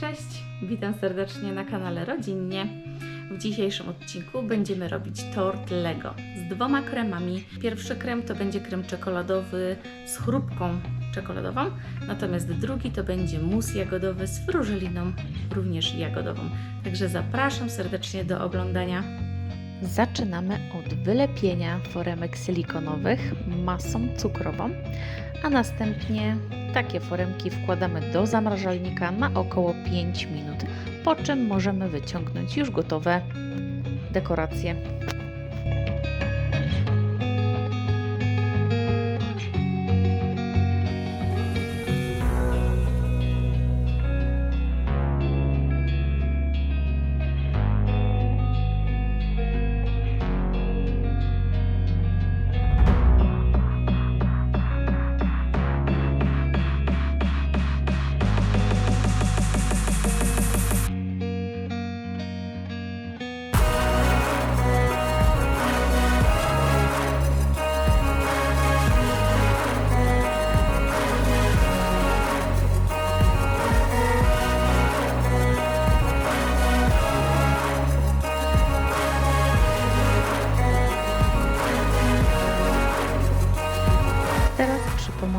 Cześć, witam serdecznie na kanale Rodzinnie. W dzisiejszym odcinku będziemy robić tort Lego z dwoma kremami. Pierwszy krem to będzie krem czekoladowy z chrupką czekoladową, natomiast drugi to będzie mus jagodowy z wróżeliną, również jagodową. Także zapraszam serdecznie do oglądania. Zaczynamy od wylepienia foremek silikonowych masą cukrową, a następnie takie foremki wkładamy do zamrażalnika na około 5 minut, po czym możemy wyciągnąć już gotowe dekoracje.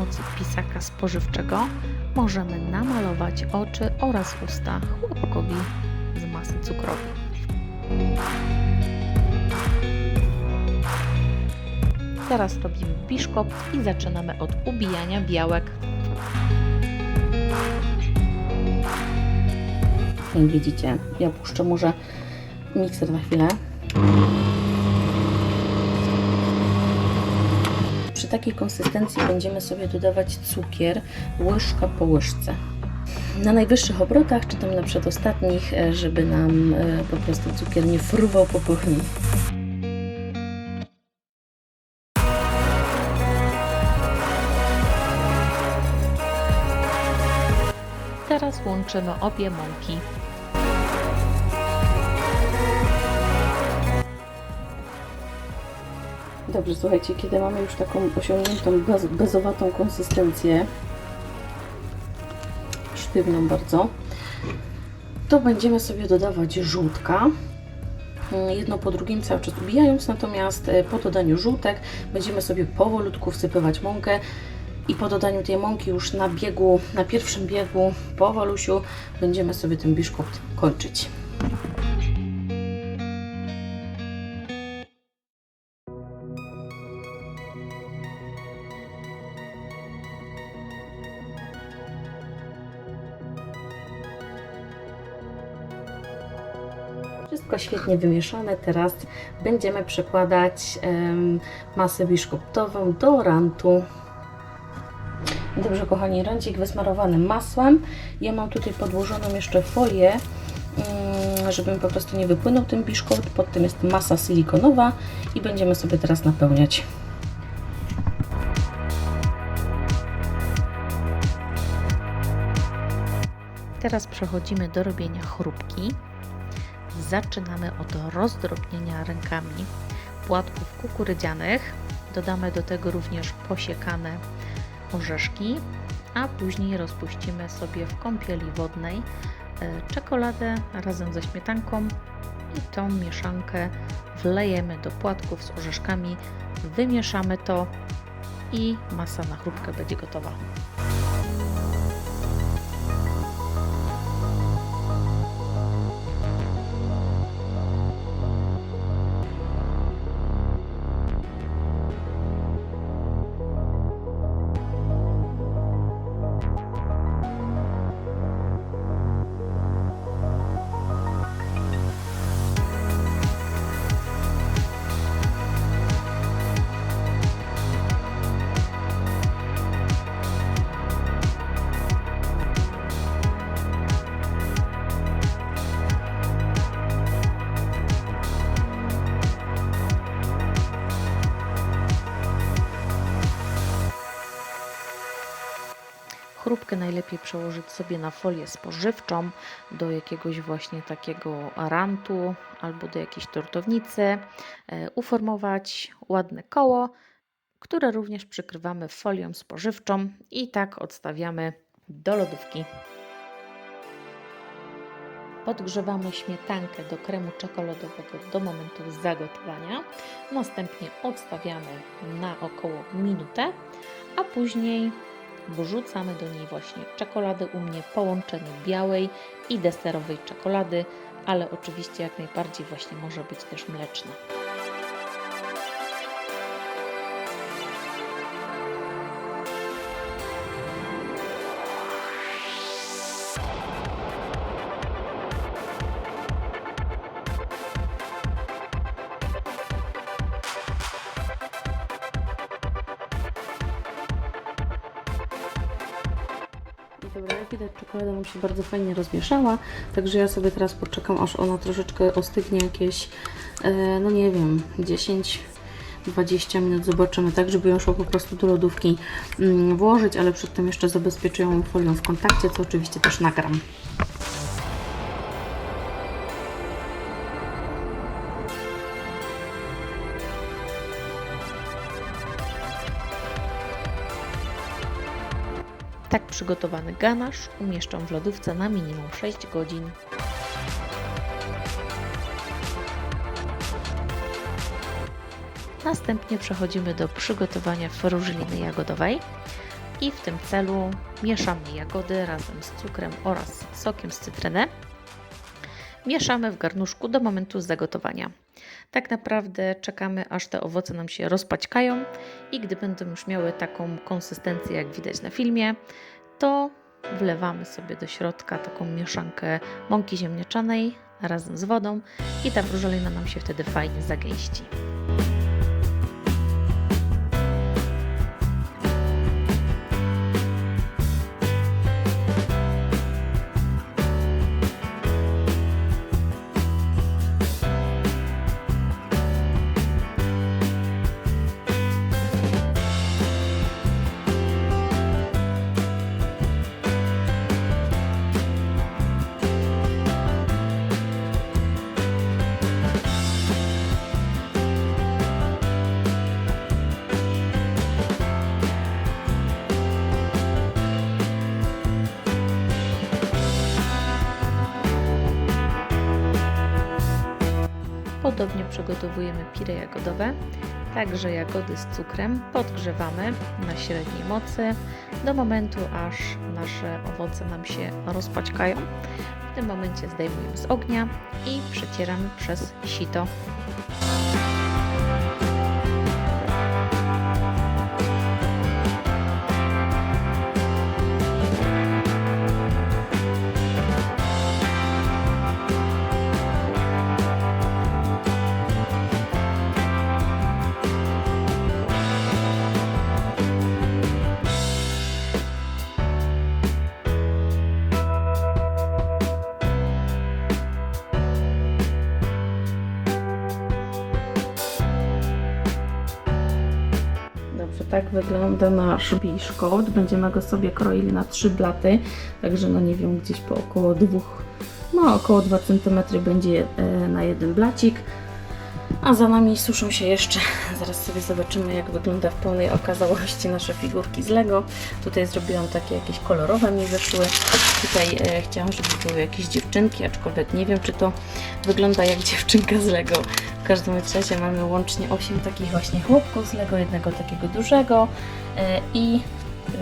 Pomocy pisaka spożywczego możemy namalować oczy oraz usta chłopkowi z masy cukrowej. Teraz robimy biszkopt i zaczynamy od ubijania białek. Jak widzicie, ja puszczę może mikser na chwilę. Takiej konsystencji będziemy sobie dodawać cukier łyżka po łyżce. Na najwyższych obrotach, czy tam na przedostatnich, e, żeby nam e, po prostu cukier nie fruwał po kuchni. Teraz łączymy obie mąki. Dobrze, słuchajcie, kiedy mamy już taką osiągniętą gaz, gazowatą konsystencję, sztywną bardzo, to będziemy sobie dodawać żółtka. Mm, Jedno po drugim cały czas ubijając, natomiast e, po dodaniu żółtek będziemy sobie powolutku wsypywać mąkę i po dodaniu tej mąki już na biegu, na pierwszym biegu, powolusiu będziemy sobie ten biszkopt kończyć. Świetnie wymieszane. Teraz będziemy przekładać masę biszkoptową do rantu. Dobrze, kochani, rancik wysmarowany masłem. Ja mam tutaj podłożoną jeszcze folię, żeby po prostu nie wypłynął ten biszkopt. Pod tym jest masa silikonowa i będziemy sobie teraz napełniać. Teraz przechodzimy do robienia chrupki. Zaczynamy od rozdrobnienia rękami płatków kukurydzianych. Dodamy do tego również posiekane orzeszki, a później rozpuścimy sobie w kąpieli wodnej e, czekoladę razem ze śmietanką i tą mieszankę wlejemy do płatków z orzeszkami, wymieszamy to i masa na chrupkę będzie gotowa. Najlepiej przełożyć sobie na folię spożywczą, do jakiegoś właśnie takiego rantu albo do jakiejś tortownicy, e, uformować ładne koło, które również przykrywamy folią spożywczą i tak odstawiamy do lodówki. Podgrzewamy śmietankę do kremu czekoladowego do momentu zagotowania. Następnie odstawiamy na około minutę, a później wrzucamy do niej właśnie czekoladę. U mnie połączenie białej i deserowej czekolady, ale oczywiście jak najbardziej właśnie może być też mleczna. Nam się bardzo fajnie rozmieszała, także ja sobie teraz poczekam, aż ona troszeczkę ostygnie jakieś, e, no nie wiem, 10 20 minut zobaczymy, tak żeby ją szło po prostu do lodówki mm, włożyć, ale przedtem jeszcze zabezpieczę ją folią w kontakcie, co oczywiście też nagram. Przygotowany ganasz umieszczam w lodówce na minimum 6 godzin. Następnie przechodzimy do przygotowania farużeliny jagodowej i w tym celu mieszamy jagody razem z cukrem oraz sokiem z cytryny. Mieszamy w garnuszku do momentu zagotowania. Tak naprawdę czekamy, aż te owoce nam się rozpaćkają i gdy będą już miały taką konsystencję, jak widać na filmie, to wlewamy sobie do środka taką mieszankę mąki ziemniaczanej razem z wodą i ta wróżelina nam się wtedy fajnie zagęści. Podobnie przygotowujemy pire jagodowe. Także jagody z cukrem podgrzewamy na średniej mocy do momentu, aż nasze owoce nam się rozpaćkają. W tym momencie zdejmujemy z ognia i przecieramy przez sito. Wygląda nasz biszkopt. Będziemy go sobie kroili na trzy blaty, także no nie wiem, gdzieś po około dwóch, no około 2 cm będzie e, na jeden blacik. A za nami suszą się jeszcze, zaraz sobie zobaczymy jak wygląda w pełnej okazałości nasze figurki z Lego. Tutaj zrobiłam takie jakieś kolorowe mi wyszły. Tutaj e, chciałam, żeby były jakieś dziewczynki, aczkolwiek nie wiem czy to wygląda jak dziewczynka z Lego. W każdym razie mamy łącznie 8 takich właśnie chłopków z Lego, jednego takiego dużego e, i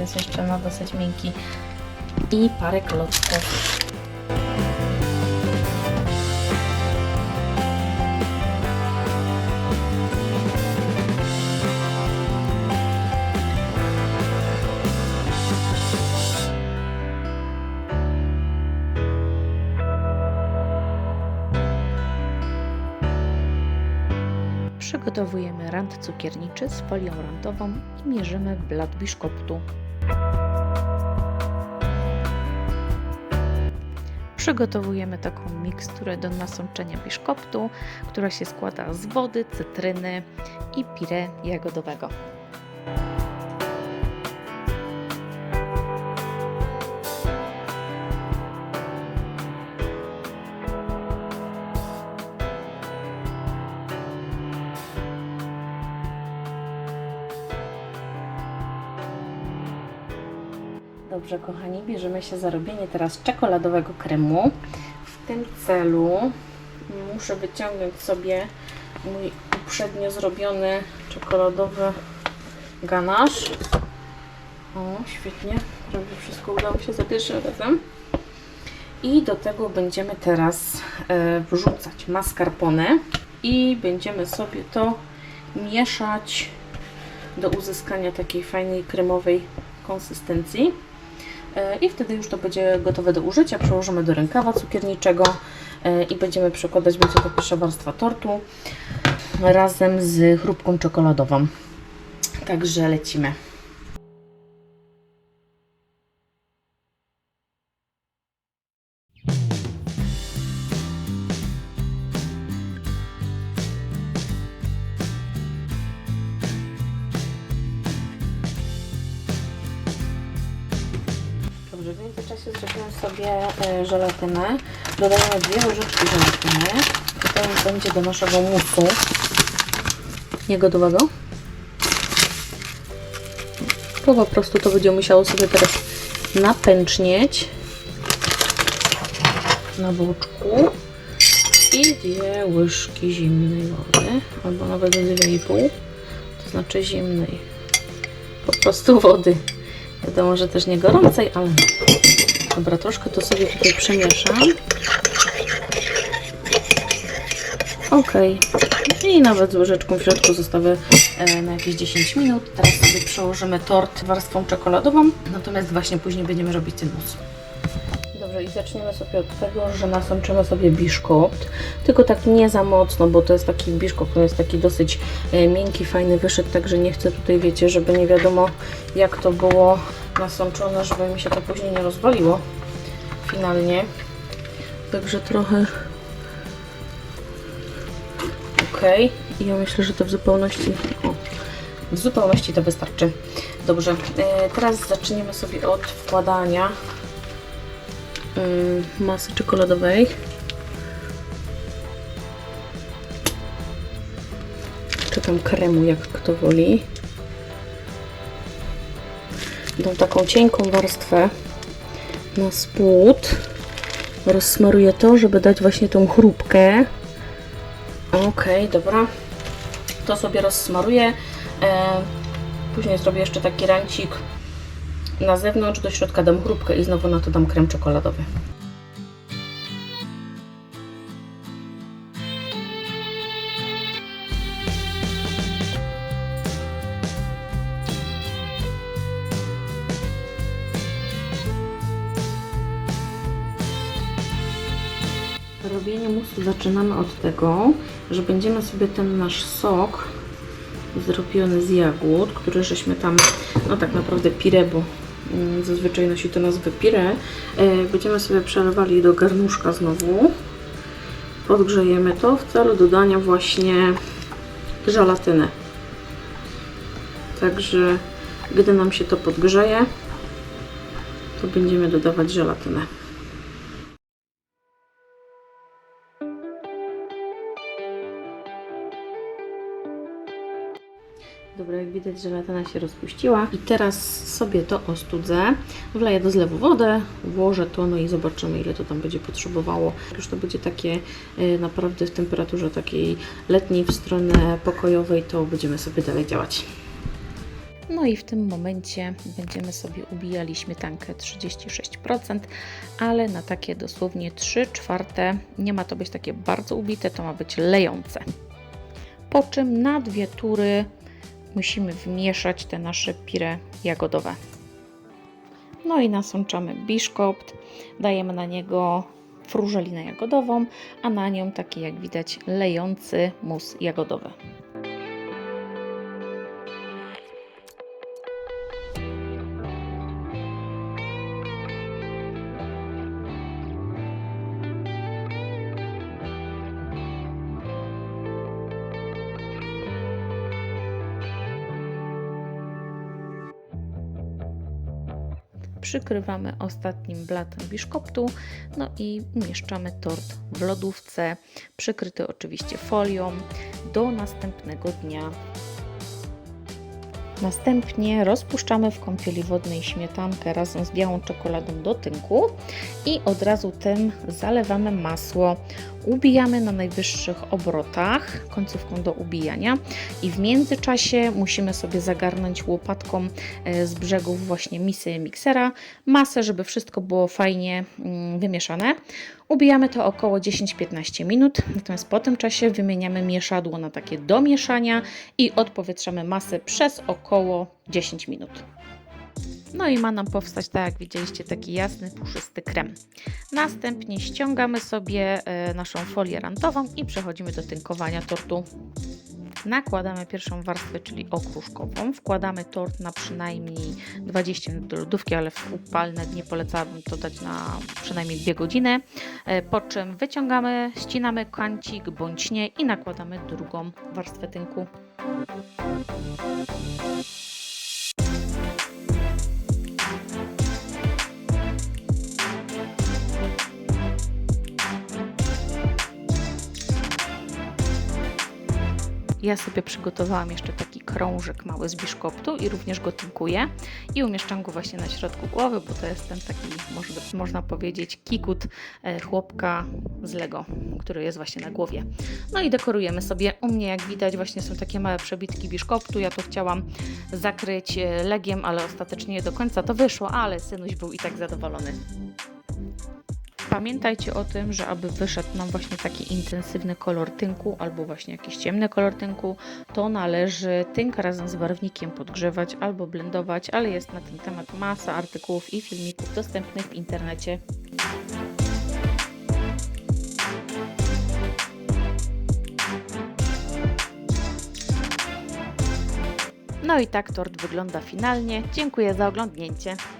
jest jeszcze no, dosyć miękki i parę klocków. Przygotowujemy rant cukierniczy z folią rantową i mierzymy blat biszkoptu. Przygotowujemy taką miksturę do nasączenia biszkoptu, która się składa z wody, cytryny i pire jagodowego. Dobrze, kochani, bierzemy się za robienie teraz czekoladowego kremu. W tym celu muszę wyciągnąć sobie mój uprzednio zrobiony czekoladowy ganasz. O, świetnie. Prawie wszystko udało się za pierwszym razem. I do tego będziemy teraz e, wrzucać mascarpone i będziemy sobie to mieszać do uzyskania takiej fajnej kremowej konsystencji. E, I wtedy już to będzie gotowe do użycia. Przełożymy do rękawa cukierniczego e, i będziemy przekładać, będzie to pierwsza warstwa tortu razem z chrupką czekoladową. Także lecimy. Żelatynę. Dodajemy dwie łyżeczki żelatyny. I to już będzie do naszego musu jagodowego. To po prostu to będzie musiało sobie teraz napęcznieć na boczku. I dwie łyżki zimnej wody, albo nawet dwie i pół, to znaczy zimnej. Po prostu wody. Wiadomo, że też nie gorącej, ale dobra, troszkę to sobie tutaj przemieszam. Ok. I nawet z łyżeczką w środku zostawię e, na jakieś 10 minut. Teraz sobie przełożymy tort warstwą czekoladową, natomiast właśnie później będziemy robić ten mus. Dobrze, i zaczniemy sobie od tego, że nasączymy sobie biszkopt. Tylko tak nie za mocno, bo to jest taki biszkopt, on jest taki dosyć e, miękki, fajny wyszedł, także nie chcę tutaj, wiecie, żeby nie wiadomo jak to było nasączone, żeby mi się to później nie rozwaliło finalnie. Także trochę ok. I ja myślę, że to w zupełności, o, w zupełności to wystarczy. Dobrze, e, teraz zaczniemy sobie od wkładania masy czekoladowej. Czy tam kremu, jak kto woli. Dam taką cienką warstwę na spód. Rozsmaruję to, żeby dać właśnie tą chrupkę. Ok, dobra. To sobie rozsmaruję. E, później zrobię jeszcze taki rancik na zewnątrz, do środka dam chrupkę i znowu na to dam krem czekoladowy. Robienie musu zaczynamy od tego, że będziemy sobie ten nasz sok zrobiony z jagód, który żeśmy tam, no tak naprawdę pire, bo zazwyczaj nosi to nazwę pire, e, będziemy sobie przelewali do garnuszka znowu. Podgrzejemy to w celu dodania właśnie żelatyny. Także gdy nam się to podgrzeje, to będziemy dodawać żelatynę. Widać żelatyna się rozpuściła i teraz sobie to ostudzę. Wleję do zlewu wodę, włożę to, no i zobaczymy ile to tam będzie potrzebowało. Już to będzie takie y, naprawdę w temperaturze takiej letniej w stronę pokojowej, to będziemy sobie dalej działać. No i w tym momencie będziemy sobie ubijali śmietankę 36%, ale na takie dosłownie 3 czwarte. Nie ma to być takie bardzo ubite, to ma być lejące. Po czym na dwie tury musimy wmieszać te nasze pire jagodowe. No i nasączamy biszkopt, dajemy na niego frużelinę jagodową, a na nią taki jak widać lejący mus jagodowy. Przykrywamy ostatnim blatem biszkoptu, no i umieszczamy tort w lodówce, przykryty oczywiście folią do następnego dnia. Następnie rozpuszczamy w kąpieli wodnej śmietankę razem z białą czekoladą do tynku i od razu tym zalewamy masło. Ubijamy na najwyższych obrotach końcówką do ubijania i w międzyczasie musimy sobie zagarnąć łopatką e, z brzegów właśnie misy miksera masę, żeby wszystko było fajnie mm, wymieszane. Ubijamy to około 10-15 minut, natomiast po tym czasie wymieniamy mieszadło na takie do mieszania i odpowietrzamy masę przez około 10 minut. No i ma nam powstać, tak jak widzieliście, taki jasny, puszysty krem. Następnie ściągamy sobie e, naszą folię rantową i przechodzimy do tynkowania tortu. Nakładamy pierwszą warstwę, czyli okruszkową. Wkładamy tort na przynajmniej 20 minut do lodówki, ale w upalne dni polecałabym to dać na przynajmniej 2 godziny. E, Po czym wyciągamy, ścinamy kancik bądź nie i nakładamy drugą warstwę tynku. Ja sobie przygotowałam jeszcze taki krążek mały z biszkoptu i również go tynkuję i umieszczam go właśnie na środku głowy, bo to jest ten taki, może, można powiedzieć, kikut e, chłopka z Lego, który jest właśnie na głowie. No i dekorujemy sobie. U mnie, jak widać, właśnie są takie małe przebitki biszkoptu. Ja to chciałam zakryć e, legiem, ale ostatecznie nie do końca to wyszło, ale synuś był i tak zadowolony. Pamiętajcie o tym, że aby wyszedł nam właśnie taki intensywny kolor tynku albo właśnie jakiś ciemny kolor tynku, to należy tynk razem z barwnikiem podgrzewać albo blendować, ale jest na ten temat masa artykułów i filmików dostępnych w internecie. No i tak tort wygląda finalnie. Dziękuję za oglądnięcie.